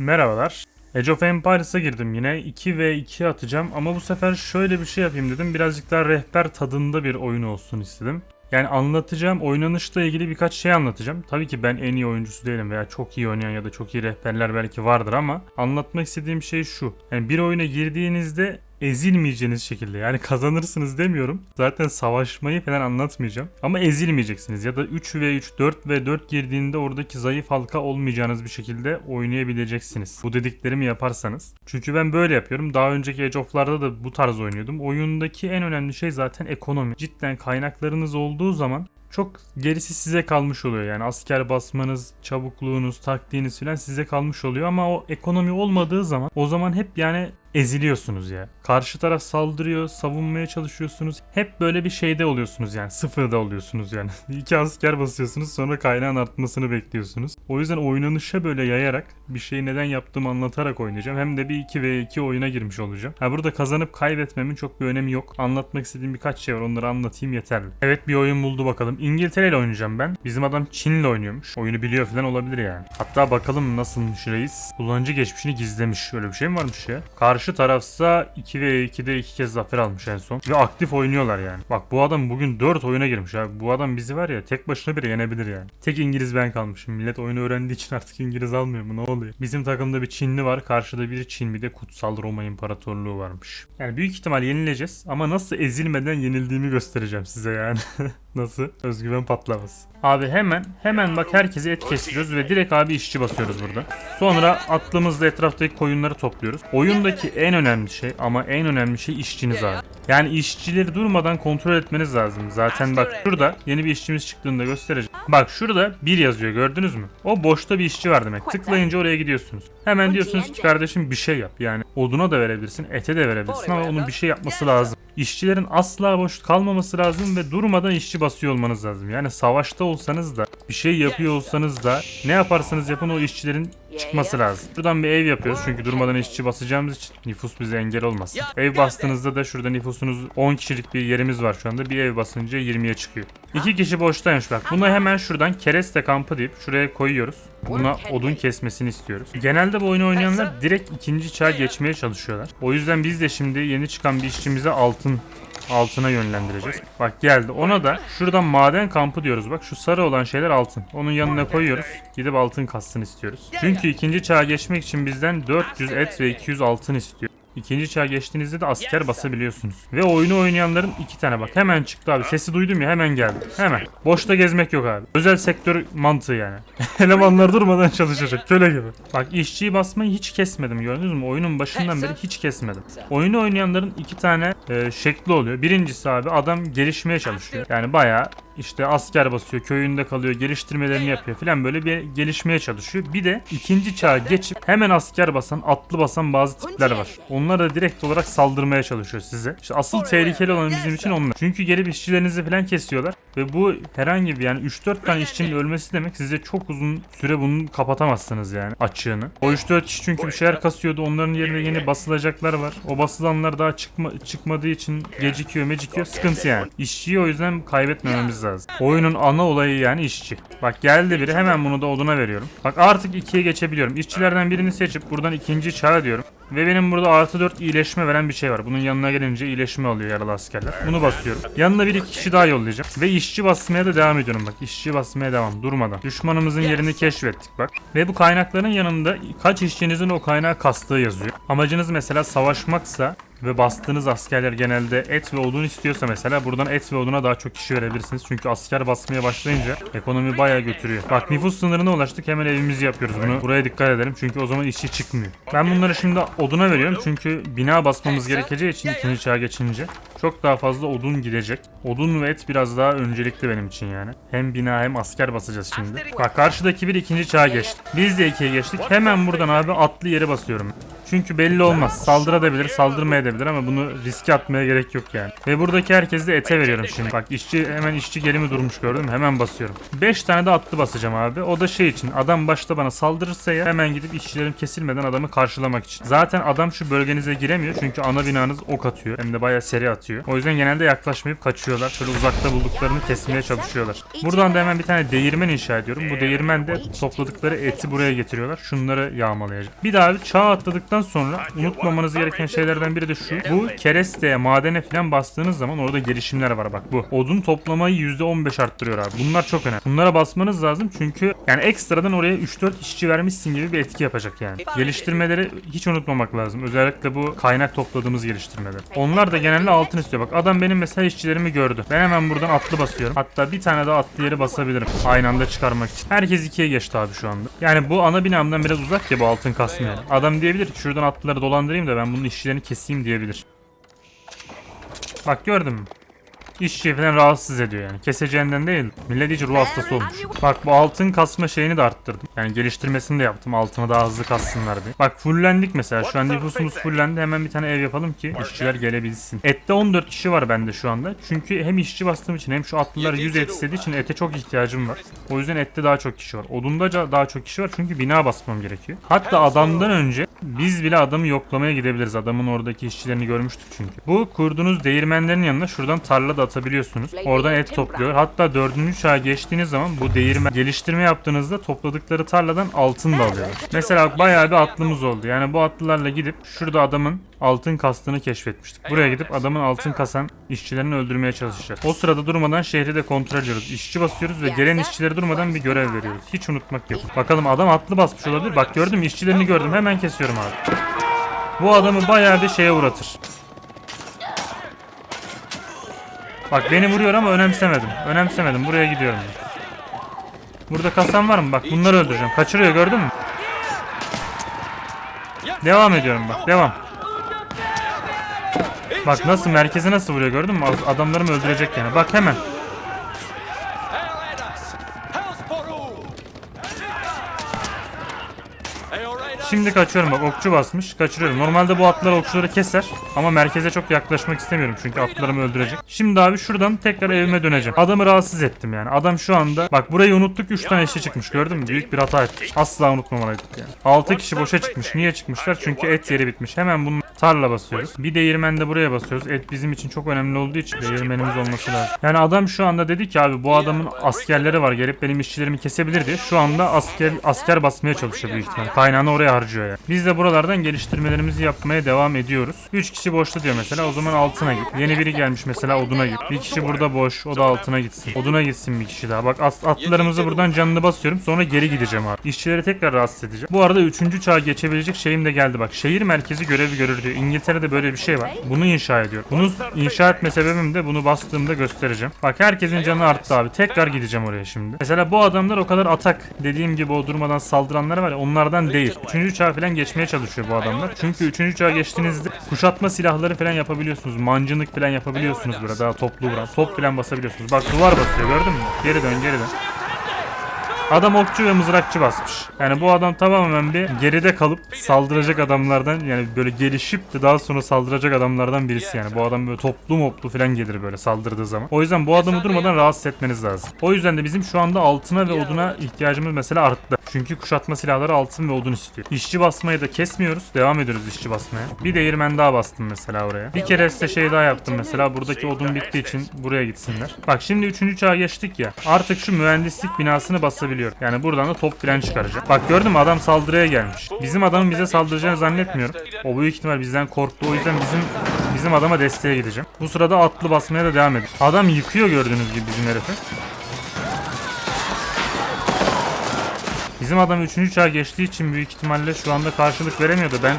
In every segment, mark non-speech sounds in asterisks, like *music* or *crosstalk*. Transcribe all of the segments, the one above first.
Merhabalar. Age of Empires'a girdim yine. 2 ve 2 atacağım ama bu sefer şöyle bir şey yapayım dedim. Birazcık daha rehber tadında bir oyun olsun istedim. Yani anlatacağım, oynanışla ilgili birkaç şey anlatacağım. Tabii ki ben en iyi oyuncusu değilim veya çok iyi oynayan ya da çok iyi rehberler belki vardır ama anlatmak istediğim şey şu. Yani bir oyuna girdiğinizde ezilmeyeceğiniz şekilde yani kazanırsınız demiyorum. Zaten savaşmayı falan anlatmayacağım. Ama ezilmeyeceksiniz ya da 3 ve 3, 4 ve 4 girdiğinde oradaki zayıf halka olmayacağınız bir şekilde oynayabileceksiniz. Bu dediklerimi yaparsanız. Çünkü ben böyle yapıyorum. Daha önceki Age of'larda da bu tarz oynuyordum. Oyundaki en önemli şey zaten ekonomi. Cidden kaynaklarınız olduğu zaman çok gerisi size kalmış oluyor. Yani asker basmanız, çabukluğunuz, taktiğiniz falan size kalmış oluyor ama o ekonomi olmadığı zaman o zaman hep yani eziliyorsunuz ya. Karşı taraf saldırıyor, savunmaya çalışıyorsunuz. Hep böyle bir şeyde oluyorsunuz yani. Sıfırda oluyorsunuz yani. *laughs* İki asker basıyorsunuz sonra kaynağın artmasını bekliyorsunuz. O yüzden oynanışa böyle yayarak bir şeyi neden yaptığımı anlatarak oynayacağım. Hem de bir 2 ve 2 oyuna girmiş olacağım. Ha burada kazanıp kaybetmemin çok bir önemi yok. Anlatmak istediğim birkaç şey var onları anlatayım yeterli. Evet bir oyun buldu bakalım. İngiltere ile oynayacağım ben. Bizim adam Çin'le oynuyormuş. Oyunu biliyor falan olabilir yani. Hatta bakalım nasılmış reis. Kullanıcı geçmişini gizlemiş. Öyle bir şey mi varmış ya? Karşı tarafsa 2 ve 2'de 2 kez zafer almış en son. Ve aktif oynuyorlar yani. Bak bu adam bugün 4 oyuna girmiş abi. Bu adam bizi var ya tek başına bile yenebilir yani. Tek İngiliz ben kalmışım. Millet oyunu öğrendiği için artık İngiliz almıyor mu ne oluyor? Bizim takımda bir Çinli var. Karşıda bir Çin bir de Kutsal Roma İmparatorluğu varmış. Yani büyük ihtimal yenileceğiz ama nasıl ezilmeden yenildiğimi göstereceğim size yani. *laughs* Nasıl? Özgüven patlaması. Abi hemen hemen bak herkese et kesiyoruz ve direkt abi işçi basıyoruz burada. Sonra aklımızla etraftaki koyunları topluyoruz. Oyundaki en önemli şey ama en önemli şey işçiniz abi. Yani işçileri durmadan kontrol etmeniz lazım. Zaten bak şurada yeni bir işçimiz çıktığında göstereceğim. Bak şurada bir yazıyor gördünüz mü? O boşta bir işçi var demek. Tıklayınca oraya gidiyorsunuz. Hemen diyorsunuz ki kardeşim bir şey yap. Yani oduna da verebilirsin, ete de verebilirsin ama onun bir şey yapması lazım. İşçilerin asla boş kalmaması lazım ve durmadan işçi basıyor olmanız lazım. Yani savaşta olsanız da bir şey yapıyor olsanız da ne yaparsanız yapın o işçilerin çıkması lazım. Şuradan bir ev yapıyoruz çünkü durmadan işçi basacağımız için nüfus bize engel olmasın. Ev bastığınızda da şurada nüfusunuz 10 kişilik bir yerimiz var şu anda. Bir ev basınca 20'ye çıkıyor. İki kişi boştaymış bak. Bunu hemen şuradan kereste kampı deyip şuraya koyuyoruz. Buna odun kesmesini istiyoruz. Genelde bu oyunu oynayanlar direkt ikinci çağa geçmeye çalışıyorlar. O yüzden biz de şimdi yeni çıkan bir işçimize altın altına yönlendireceğiz. Bak geldi. Ona da şuradan maden kampı diyoruz. Bak şu sarı olan şeyler altın. Onun yanına koyuyoruz. Gidip altın kassın istiyoruz. Çünkü ikinci çağa geçmek için bizden 400 et ve 200 altın istiyor. İkinci çağa geçtiğinizde de asker basabiliyorsunuz. Ve oyunu oynayanların iki tane bak. Hemen çıktı abi. Sesi duydum ya hemen geldi. Hemen. Boşta gezmek yok abi. Özel sektör mantığı yani. *laughs* Elemanlar durmadan çalışacak. Köle gibi. Bak işçiyi basmayı hiç kesmedim gördünüz mü? Oyunun başından beri hiç kesmedim. Oyunu oynayanların iki tane e, şekli oluyor. Birincisi abi adam gelişmeye çalışıyor. Yani bayağı işte asker basıyor, köyünde kalıyor, geliştirmelerini yapıyor falan böyle bir gelişmeye çalışıyor. Bir de ikinci çağa geçip hemen asker basan, atlı basan bazı tipler var. Onlar da direkt olarak saldırmaya çalışıyor size. İşte asıl tehlikeli olan bizim için onlar. Çünkü gelip işçilerinizi falan kesiyorlar ve bu herhangi bir yani 3-4 tane işçinin ölmesi demek size çok uzun süre bunu kapatamazsınız yani açığını. O 3-4 iş çünkü bir şeyler kasıyordu. Onların yerine yeni basılacaklar var. O basılanlar daha çıkma, çıkmadığı için gecikiyor, mecikiyor. Sıkıntı yani. İşçiyi o yüzden kaybetmememiz lazım. Oyunun ana olayı yani işçi. Bak geldi biri hemen bunu da oduna veriyorum. Bak artık ikiye geçebiliyorum. İşçilerden birini seçip buradan ikinci çağa diyorum. Ve benim burada artı 4 iyileşme veren bir şey var. Bunun yanına gelince iyileşme alıyor yaralı askerler. Bunu basıyorum. Yanına bir iki kişi daha yollayacağım. Ve işçi basmaya da devam ediyorum bak. İşçi basmaya devam durmadan. Düşmanımızın yerini keşfettik bak. Ve bu kaynakların yanında kaç işçinizin o kaynağı kastığı yazıyor. Amacınız mesela savaşmaksa ve bastığınız askerler genelde et ve odun istiyorsa mesela buradan et ve oduna daha çok kişi verebilirsiniz. Çünkü asker basmaya başlayınca ekonomi bayağı götürüyor. Bak nüfus sınırına ulaştık hemen evimizi yapıyoruz bunu. Buraya dikkat edelim çünkü o zaman işçi çıkmıyor. Ben bunları şimdi oduna veriyorum çünkü bina basmamız gerekeceği için ikinci çağa geçince çok daha fazla odun gidecek. Odun ve et biraz daha öncelikli benim için yani. Hem bina hem asker basacağız şimdi. Bak karşıdaki bir ikinci çağa geçti. Biz de ikiye geçtik. Hemen buradan abi atlı yere basıyorum. Çünkü belli olmaz. Saldırabilir, saldırmayabilir ama bunu riske atmaya gerek yok yani. Ve buradaki herkese de ete veriyorum şimdi. Bak işçi hemen işçi gelimi durmuş gördüm. Hemen basıyorum. 5 tane de atlı basacağım abi. O da şey için. Adam başta bana saldırırsa ya hemen gidip işçilerim kesilmeden adamı karşılamak için. Zaten adam şu bölgenize giremiyor çünkü ana binanız ok atıyor. Hem de bayağı seri atıyor. İstiyor. O yüzden genelde yaklaşmayıp kaçıyorlar. Şöyle uzakta bulduklarını kesmeye çalışıyorlar. Buradan da hemen bir tane değirmen inşa ediyorum. Bu değirmen de topladıkları eti buraya getiriyorlar. Şunları yağmalayacak. Bir daha abi çağ atladıktan sonra unutmamanız gereken şeylerden biri de şu. Bu keresteye, madene falan bastığınız zaman orada gelişimler var bak bu. Odun toplamayı %15 arttırıyor abi. Bunlar çok önemli. Bunlara basmanız lazım çünkü yani ekstradan oraya 3-4 işçi vermişsin gibi bir etki yapacak yani. Geliştirmeleri hiç unutmamak lazım. Özellikle bu kaynak topladığımız geliştirmeler. Onlar da genelde altın istiyor. Bak adam benim mesela işçilerimi gördü. Ben hemen buradan atlı basıyorum. Hatta bir tane daha atlı yeri basabilirim. Aynı anda çıkarmak için. Herkes ikiye geçti abi şu anda. Yani bu ana binamdan biraz uzak ya bu altın kasma yani. Adam diyebilir şuradan atlıları dolandırayım da ben bunun işçilerini keseyim diyebilir. Bak gördün mü? İşçi falan rahatsız ediyor yani. Keseceğinden değil. Millet iyice ruh hastası olmuş. Bak bu altın kasma şeyini de arttırdım. Yani geliştirmesini de yaptım. Altını daha hızlı kassınlar diye. Bak fullendik mesela. Şu an nüfusumuz fullendi. Hemen bir tane ev yapalım ki işçiler gelebilsin. Ette 14 kişi var bende şu anda. Çünkü hem işçi bastığım için hem şu atlılar 100 et istediği için ete çok ihtiyacım var. O yüzden ette daha çok kişi var. Odunda daha çok kişi var çünkü bina basmam gerekiyor. Hatta adamdan önce biz bile adamı yoklamaya gidebiliriz. Adamın oradaki işçilerini görmüştük çünkü. Bu kurduğunuz değirmenlerin yanına şuradan tarla da atabiliyorsunuz. Oradan et topluyor. Hatta dördüncü çağa geçtiğiniz zaman bu değirmen geliştirme yaptığınızda topladıkları tarladan altın da alıyorlar. Mesela bayağı bir atlımız oldu. Yani bu atlılarla gidip şurada adamın altın kastığını keşfetmiştik. Buraya gidip adamın altın kasan işçilerini öldürmeye çalışacağız. O sırada durmadan şehri de kontrol ediyoruz. İşçi basıyoruz ve gelen işçilere durmadan bir görev veriyoruz. Hiç unutmak yok. Bakalım adam atlı basmış olabilir. Bak gördüm işçilerini gördüm. Hemen kesiyorum abi. Bu adamı bayağı bir şeye uğratır. Bak beni vuruyor ama önemsemedim. Önemsemedim. Buraya gidiyorum. Burada kasan var mı? Bak bunları öldüreceğim. Kaçırıyor gördün mü? Devam ediyorum bak. Devam. Bak nasıl merkeze nasıl vuruyor gördün mü? Adamlarımı öldürecek yani. Bak hemen. Şimdi kaçıyorum bak okçu basmış kaçırıyorum. Normalde bu atlar okçuları keser ama merkeze çok yaklaşmak istemiyorum çünkü atlarımı öldürecek. Şimdi abi şuradan tekrar evime döneceğim. Adamı rahatsız ettim yani. Adam şu anda bak burayı unuttuk 3 tane işçi çıkmış gördün mü? Büyük bir hata ettik. Asla unutmamalıydık yani. 6 kişi boşa çıkmış. Niye çıkmışlar? Çünkü et yeri bitmiş. Hemen bunu tarla basıyoruz. Bir değirmen de buraya basıyoruz. Et bizim için çok önemli olduğu için değirmenimiz olması lazım. Yani adam şu anda dedi ki abi bu adamın askerleri var gelip benim işçilerimi kesebilir diye. Şu anda asker asker basmaya çalışıyor büyük ihtimal. Kaynağını oraya harcıyor yani. Biz de buralardan geliştirmelerimizi yapmaya devam ediyoruz. 3 kişi boşta diyor mesela o zaman altına git. Yeni biri gelmiş mesela oduna git. Bir kişi burada boş o da altına gitsin. Oduna gitsin bir kişi daha. Bak atlarımızı buradan canını basıyorum sonra geri gideceğim abi. İşçileri tekrar rahatsız edeceğim. Bu arada 3. çağa geçebilecek şeyim de geldi bak. Şehir merkezi görevi görür diyor. İngiltere'de böyle bir şey var. Bunu inşa ediyor. Bunu inşa etme sebebim de bunu bastığımda göstereceğim. Bak herkesin canı arttı abi. Tekrar gideceğim oraya şimdi. Mesela bu adamlar o kadar atak dediğim gibi o durmadan saldıranlar var ya onlardan değil. 3. çağa falan geçmeye çalışıyor bu adamlar. Çünkü 3. çağa geçtiğinizde kuşatma silahları falan yapabiliyorsunuz. Mancınık falan yapabiliyorsunuz burada daha toplu vuran. Top falan basabiliyorsunuz. Bak duvar basıyor gördün mü? Geri dön geri dön. Adam okçu ve mızrakçı basmış. Yani bu adam tamamen bir geride kalıp saldıracak adamlardan yani böyle gelişip de daha sonra saldıracak adamlardan birisi yani. Bu adam böyle toplu moplu falan gelir böyle saldırdığı zaman. O yüzden bu adamı durmadan rahatsız etmeniz lazım. O yüzden de bizim şu anda altına ve oduna ihtiyacımız mesela arttı. Çünkü kuşatma silahları altın ve odun istiyor. İşçi basmayı da kesmiyoruz. Devam ediyoruz işçi basmaya. Bir değirmen daha bastım mesela oraya. Bir kere size şey daha yaptım mesela. Buradaki odun bittiği için buraya gitsinler. Bak şimdi 3. çağa geçtik ya. Artık şu mühendislik binasını basabiliyorum. Yani buradan da top falan çıkaracağım. Bak gördün mü adam saldırıya gelmiş. Bizim adamın bize saldıracağını zannetmiyorum. O büyük ihtimal bizden korktu. O yüzden bizim bizim adama desteğe gideceğim. Bu sırada atlı basmaya da devam edin. Adam yıkıyor gördüğünüz gibi bizim herifi. Bizim adam 3. çağa geçtiği için büyük ihtimalle şu anda karşılık veremiyordu. Ben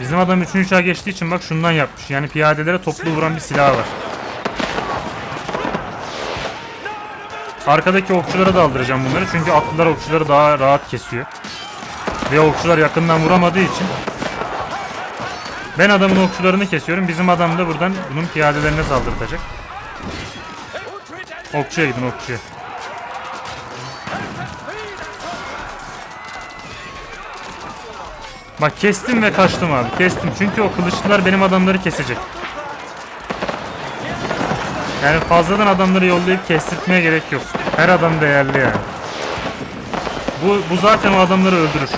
Bizim adam 3. çağa geçtiği için bak şundan yapmış. Yani piyadelere toplu vuran bir silah var. Arkadaki okçulara da aldıracağım bunları çünkü atlılar okçuları daha rahat kesiyor. Ve okçular yakından vuramadığı için ben adamın okçularını kesiyorum. Bizim adam da buradan bunun piyadelerine saldırtacak. Okçuya gidin okçuya. Bak kestim ve kaçtım abi. Kestim. Çünkü o kılıçlılar benim adamları kesecek. Yani fazladan adamları yollayıp kestirtmeye gerek yok. Her adam değerli yani. Bu, bu zaten o adamları öldürür.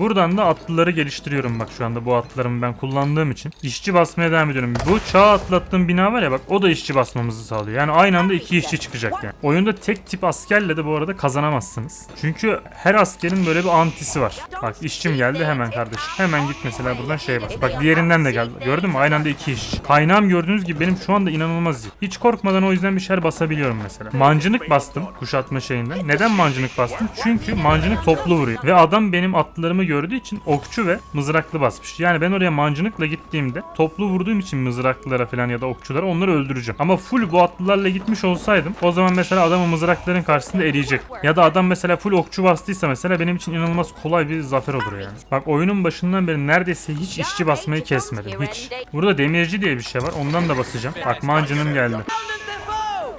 Buradan da atlıları geliştiriyorum bak şu anda bu atlarımı ben kullandığım için. İşçi basmaya devam ediyorum. Bu çağ atlattığım bina var ya bak o da işçi basmamızı sağlıyor. Yani aynı anda iki işçi çıkacak yani. Oyunda tek tip askerle de bu arada kazanamazsınız. Çünkü her askerin böyle bir antisi var. Bak işçim geldi hemen kardeşim. Hemen git mesela buradan şey bas. Bak diğerinden de geldi. Gördün mü? Aynı anda iki iş. Kaynağım gördüğünüz gibi benim şu anda inanılmaz iyi. Hiç korkmadan o yüzden bir şeyler basabiliyorum mesela. Mancınık bastım kuşatma şeyinden. Neden mancınık bastım? Çünkü mancınık toplu vuruyor. Ve adam benim atlılarımı gördüğü için okçu ve mızraklı basmış. Yani ben oraya mancınıkla gittiğimde toplu vurduğum için mızraklılara falan ya da okçulara onları öldüreceğim. Ama full bu atlılarla gitmiş olsaydım o zaman mesela adamı mızrakların karşısında eriyecek. Ya da adam mesela full okçu bastıysa mesela benim için inanılmaz kolay bir zafer olur yani. Bak oyunun başından beri neredeyse hiç işçi basmayı kesmedim. Hiç. Burada demirci diye bir şey var. Ondan da basacağım. Bak mancınım geldi.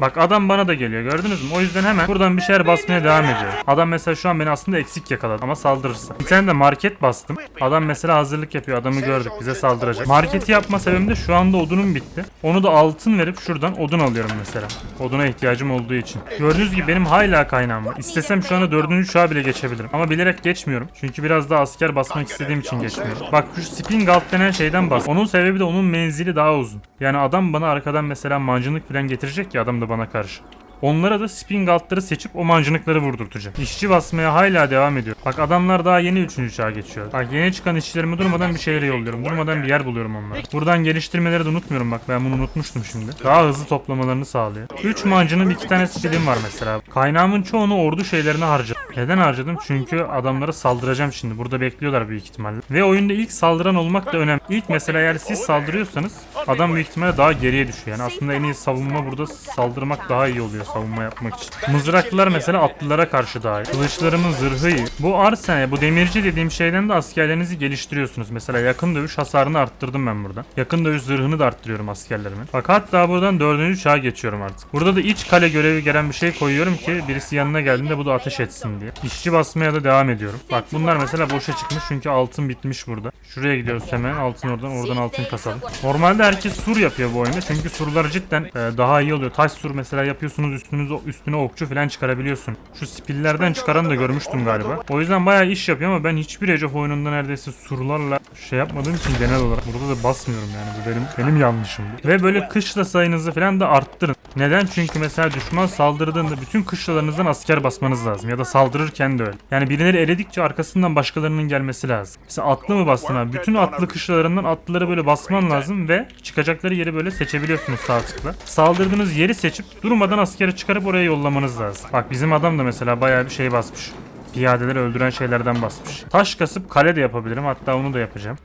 Bak adam bana da geliyor gördünüz mü? O yüzden hemen buradan bir şeyler basmaya devam ediyor. Adam mesela şu an beni aslında eksik yakaladı ama saldırırsa. Bir tane de market bastım. Adam mesela hazırlık yapıyor. Adamı gördük bize saldıracak. Marketi yapma sebebim de şu anda odunum bitti. Onu da altın verip şuradan odun alıyorum mesela. Oduna ihtiyacım olduğu için. Gördüğünüz gibi benim hala kaynağım var. İstesem şu anda 4. çağa bile geçebilirim. Ama bilerek geçmiyorum. Çünkü biraz daha asker basmak istediğim için geçmiyorum. Bak şu spin galt denen şeyden bas. Onun sebebi de onun menzili daha uzun. Yani adam bana arkadan mesela mancınık falan getirecek ya adam da bana karşı. Onlara da spin galtları seçip o mancınıkları vurdurtacağım. İşçi basmaya hala devam ediyor. Bak adamlar daha yeni 3. çağa geçiyor. Bak yeni çıkan işçilerimi durmadan bir şeylere yolluyorum. Durmadan bir yer buluyorum onlara. Buradan geliştirmeleri de unutmuyorum bak ben bunu unutmuştum şimdi. Daha hızlı toplamalarını sağlıyor. 3 mancının 2 tane speed'im var mesela. Kaynağımın çoğunu ordu şeylerine harcadım. Neden harcadım? Çünkü adamlara saldıracağım şimdi. Burada bekliyorlar büyük ihtimalle. Ve oyunda ilk saldıran olmak da önemli. İlk mesela eğer siz saldırıyorsanız adam büyük ihtimalle daha geriye düşüyor. Yani aslında en iyi savunma burada saldırmak daha iyi oluyor savunma yapmak için. Mızraklılar mesela atlılara karşı daha iyi. Kılıçlarımın zırhı iyi. Bu arsene, bu demirci dediğim şeyden de askerlerinizi geliştiriyorsunuz. Mesela yakın dövüş hasarını arttırdım ben burada. Yakın dövüş zırhını da arttırıyorum askerlerimin. Bak hatta buradan dördüncü çağa geçiyorum artık. Burada da iç kale görevi gelen bir şey koyuyorum ki birisi yanına geldiğinde bu da ateş etsin diye. İşçi basmaya da devam ediyorum. Bak bunlar mesela boşa çıkmış çünkü altın bitmiş burada. Şuraya gidiyoruz hemen altın oradan oradan altın kasalım. Normalde herkes sur yapıyor bu oyunda çünkü surlar cidden e, daha iyi oluyor. Taş sur mesela yapıyorsunuz üstünüz üstüne okçu falan çıkarabiliyorsun. Şu spillerden çıkaranı da görmüştüm galiba. O yüzden bayağı iş yapıyor ama ben hiçbir of oyununda neredeyse surlarla şey yapmadığım için genel olarak burada da basmıyorum yani bu benim benim yanlışım. Ve böyle kışla sayınızı falan da arttırın. Neden? Çünkü mesela düşman saldırdığında bütün kışlalarınızdan asker basmanız lazım ya da saldırırken de öyle. Yani birileri eledikçe arkasından başkalarının gelmesi lazım. Mesela atlı mı bastın abi? Bütün atlı kışlalarından atlıları böyle basman lazım ve çıkacakları yeri böyle seçebiliyorsunuz sağ tıkla. Saldırdığınız yeri seçip durmadan askeri çıkarıp oraya yollamanız lazım. Bak bizim adam da mesela bayağı bir şey basmış. Piyadeleri öldüren şeylerden basmış. Taş kasıp kale de yapabilirim. Hatta onu da yapacağım.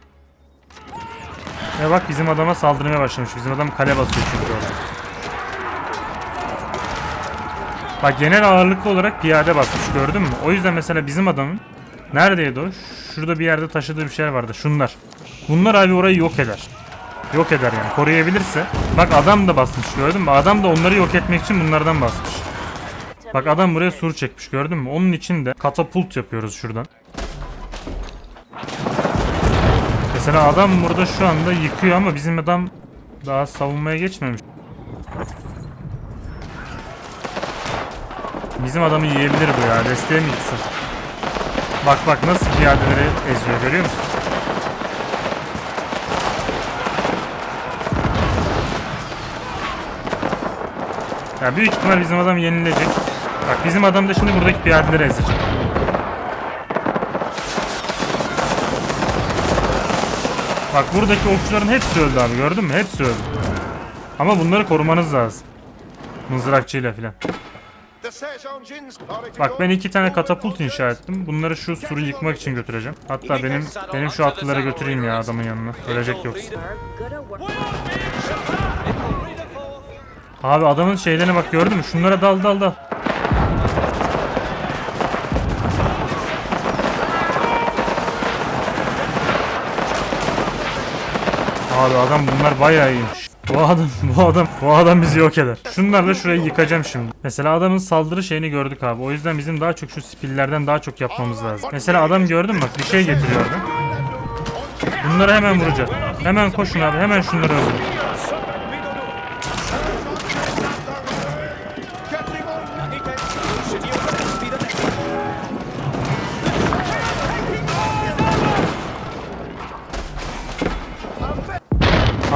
Ve bak bizim adama saldırmaya başlamış. Bizim adam kale basıyor çünkü orada. Bak genel ağırlıklı olarak piyade basmış gördün mü? O yüzden mesela bizim adamın neredeydi o? Şurada bir yerde taşıdığı bir şey vardı. Şunlar. Bunlar abi orayı yok eder. Yok eder yani. Koruyabilirse. Bak adam da basmış gördün mü? Adam da onları yok etmek için bunlardan basmış. Bak adam buraya sur çekmiş gördün mü? Onun için de katapult yapıyoruz şuradan. Mesela adam burada şu anda yıkıyor ama bizim adam daha savunmaya geçmemiş. Bizim adamı yiyebilir bu ya. Desteğe mi gitsin? Bak bak nasıl piyadeleri eziyor görüyor musun? Ya büyük ihtimal bizim adam yenilecek. Bak bizim adam da şimdi buradaki piyadeleri ezecek. Bak buradaki okçuların hepsi öldü abi gördün mü? Hepsi öldü. Ama bunları korumanız lazım. Mızrakçıyla filan. Bak ben iki tane katapult inşa ettim. Bunları şu suru yıkmak için götüreceğim. Hatta benim benim şu atlılara götüreyim ya adamın yanına. Ölecek yoksa. Abi adamın şeylerine bak gördün mü? Şunlara dal dal dal. Abi adam bunlar bayağı iyiymiş. Bu adam, *laughs* bu adam, bu adam bizi yok eder. Şunlarla şurayı yıkacağım şimdi. Mesela adamın saldırı şeyini gördük abi. O yüzden bizim daha çok şu spillerden daha çok yapmamız lazım. Mesela adam gördün mü bak bir şey getiriyor adam. Bunları hemen vuracağız. Hemen koşun abi hemen şunları öldürün.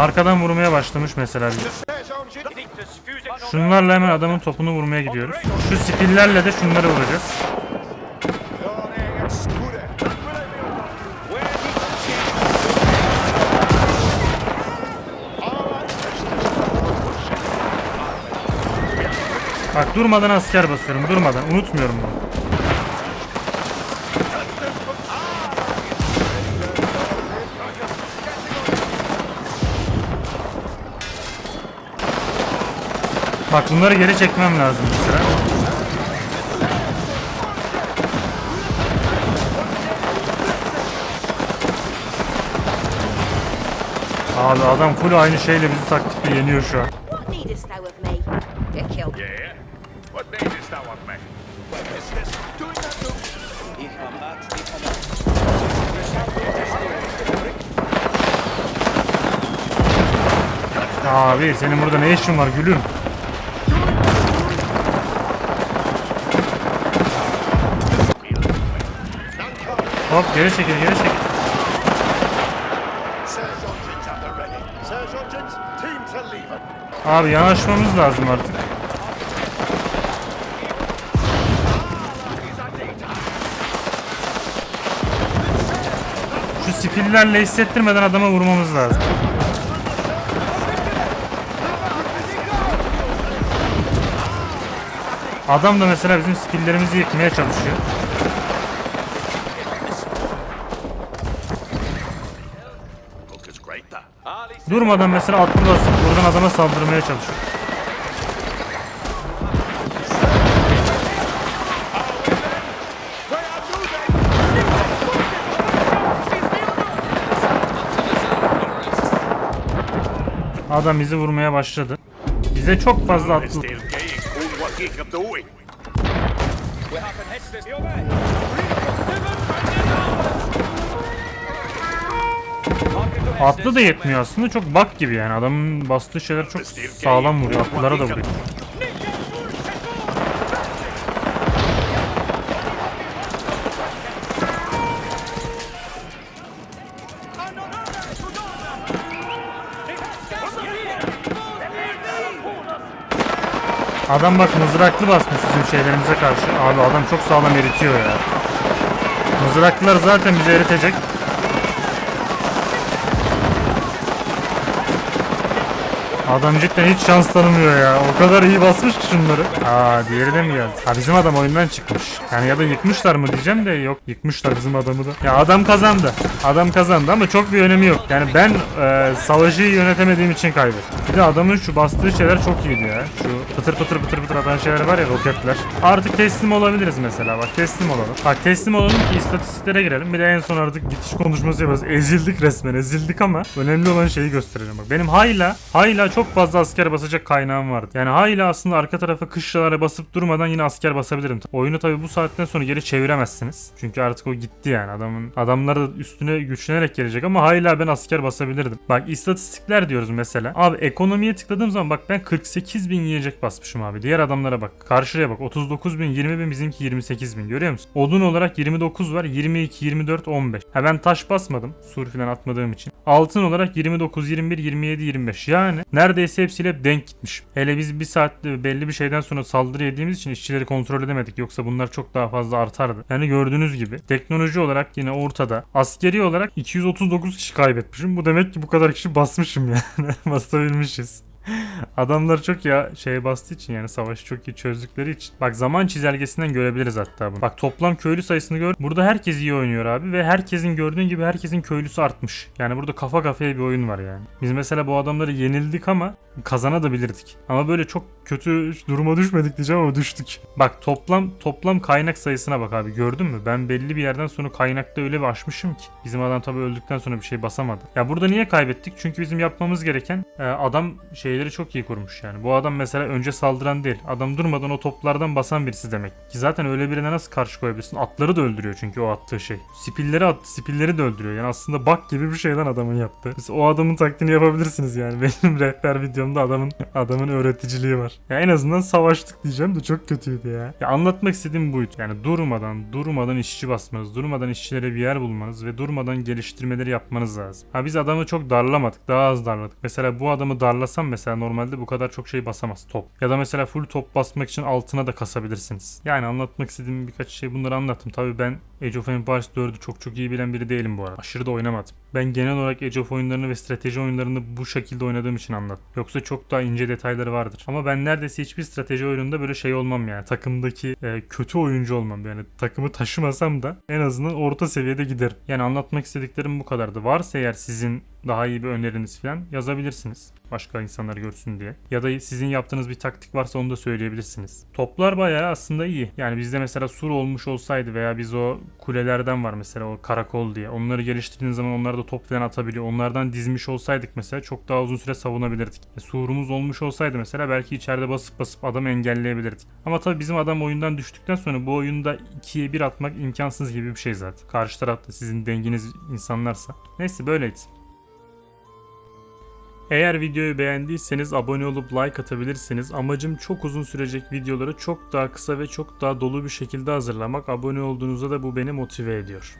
Arkadan vurmaya başlamış mesela. Şunlarla hemen adamın topunu vurmaya gidiyoruz. Şu spillerle de şunları vuracağız. Bak durmadan asker basıyorum durmadan unutmuyorum bunu. Bak bunları geri çekmem lazım bir sıra. Abi adam full aynı şeyle bizi taktikle yeniyor şu an. Abi senin burada ne işin var gülüm? Hop geri çekil geri çekil. Abi yanaşmamız lazım artık. Şu spillerle hissettirmeden adama vurmamız lazım. Adam da mesela bizim spillerimizi yıkmaya çalışıyor. Durmadan mesela atlı buradan adama saldırmaya çalışıyor. Adam bizi vurmaya başladı. Bize çok fazla atlı... Atlı da yetmiyor aslında çok bak gibi yani adamın bastığı şeyler çok sağlam vuruyor atlılara da vuruyor. Adam bak mızraklı basmış bizim şeylerimize karşı. Abi adam çok sağlam eritiyor ya. Mızraklılar zaten bizi eritecek. Adam cidden hiç şans tanımıyor ya. O kadar iyi basmış ki şunları. Aa diğeri de mi geldi? Ha bizim adam oyundan çıkmış. Yani ya da yıkmışlar mı diyeceğim de yok yıkmışlar bizim adamı da. Ya adam kazandı. Adam kazandı ama çok bir önemi yok. Yani ben e, savaşı yönetemediğim için kaybettim. Bir de adamın şu bastığı şeyler çok iyiydi ya. Şu pıtır pıtır pıtır pıtır atan şeyler var ya roketler. Artık teslim olabiliriz mesela bak teslim olalım. Bak teslim olalım ki istatistiklere girelim. Bir de en son artık bitiş konuşması yaparız. Ezildik resmen ezildik ama önemli olan şeyi gösterelim bak. Benim hayla hayla çok fazla asker basacak kaynağım vardı. Yani hayla aslında arka tarafa kışlalara basıp durmadan yine asker basabilirim. Oyunu tabi bu saatten sonra geri çeviremezsiniz. Çünkü artık o gitti yani adamın adamlar da üstüne güçlenerek gelecek ama hala ben asker basabilirdim. Bak istatistikler diyoruz mesela. Abi ekonomiye tıkladığım zaman bak ben 48 bin yiyecek basmışım abi. Diğer adamlara bak. Karşıya bak 39 bin 20 bin bizimki 28 bin görüyor musun? Odun olarak 29 var 22 24 15. Ha ben taş basmadım sur filan atmadığım için. Altın olarak 29 21 27 25. Yani neredeyse hepsiyle hep denk gitmiş. Hele biz bir saatte belli bir şeyden sonra saldırı yediğimiz için işçileri kontrol edemedik. Yoksa bunlar çok daha fazla artardı. Yani gördüğünüz gibi teknoloji olarak yine ortada. Askeri olarak 239 kişi kaybetmişim. Bu demek ki bu kadar kişi basmışım yani. *laughs* Basabilmişiz. Adamlar çok ya şey bastığı için yani savaşı çok iyi çözdükleri için. Bak zaman çizelgesinden görebiliriz hatta bunu. Bak toplam köylü sayısını gör. Burada herkes iyi oynuyor abi ve herkesin gördüğün gibi herkesin köylüsü artmış. Yani burada kafa kafaya bir oyun var yani. Biz mesela bu adamları yenildik ama kazanabilirdik. Ama böyle çok kötü duruma düşmedik diyeceğim ama düştük. Bak toplam toplam kaynak sayısına bak abi gördün mü? Ben belli bir yerden sonra kaynakta öyle bir aşmışım ki. Bizim adam tabii öldükten sonra bir şey basamadı. Ya burada niye kaybettik? Çünkü bizim yapmamız gereken e, adam şeyleri çok iyi kurmuş yani. Bu adam mesela önce saldıran değil. Adam durmadan o toplardan basan birisi demek. Ki zaten öyle birine nasıl karşı koyabilirsin? Atları da öldürüyor çünkü o attığı şey. Spilleri at, spilleri de öldürüyor. Yani aslında bak gibi bir şeyden adamın yaptığı. Siz o adamın taktiğini yapabilirsiniz yani. *laughs* Benim rehber videomda adamın adamın öğreticiliği var. Ya en azından savaştık diyeceğim de çok kötüydü ya. ya anlatmak istediğim buydu. Yani durmadan, durmadan işçi basmanız, durmadan işçilere bir yer bulmanız ve durmadan geliştirmeleri yapmanız lazım. Ha biz adamı çok darlamadık, daha az darladık. Mesela bu adamı darlasam mesela normalde bu kadar çok şey basamaz top. Ya da mesela full top basmak için altına da kasabilirsiniz. Yani anlatmak istediğim birkaç şey bunları anlattım. Tabii ben Age of Empires 4'ü çok çok iyi bilen biri değilim bu arada. Aşırı da oynamadım. Ben genel olarak Age of oyunlarını ve strateji oyunlarını bu şekilde oynadığım için anlattım. Yoksa çok daha ince detayları vardır. Ama ben neredeyse hiçbir strateji oyununda böyle şey olmam yani. Takımdaki e, kötü oyuncu olmam. Yani takımı taşımasam da en azından orta seviyede giderim. Yani anlatmak istediklerim bu kadardı. Varsa eğer sizin daha iyi bir öneriniz falan yazabilirsiniz. Başka insanlar görsün diye. Ya da sizin yaptığınız bir taktik varsa onu da söyleyebilirsiniz. Toplar bayağı aslında iyi. Yani bizde mesela sur olmuş olsaydı veya biz o kulelerden var mesela o karakol diye. Onları geliştirdiğiniz zaman onlar da top falan atabiliyor. Onlardan dizmiş olsaydık mesela çok daha uzun süre savunabilirdik. E, surumuz olmuş olsaydı mesela belki içeride basıp basıp adamı engelleyebilirdik. Ama tabii bizim adam oyundan düştükten sonra bu oyunda ikiye bir atmak imkansız gibi bir şey zaten. Karşı tarafta sizin denginiz insanlarsa. Neyse böyleydi. Eğer videoyu beğendiyseniz abone olup like atabilirsiniz. Amacım çok uzun sürecek videoları çok daha kısa ve çok daha dolu bir şekilde hazırlamak. Abone olduğunuzda da bu beni motive ediyor.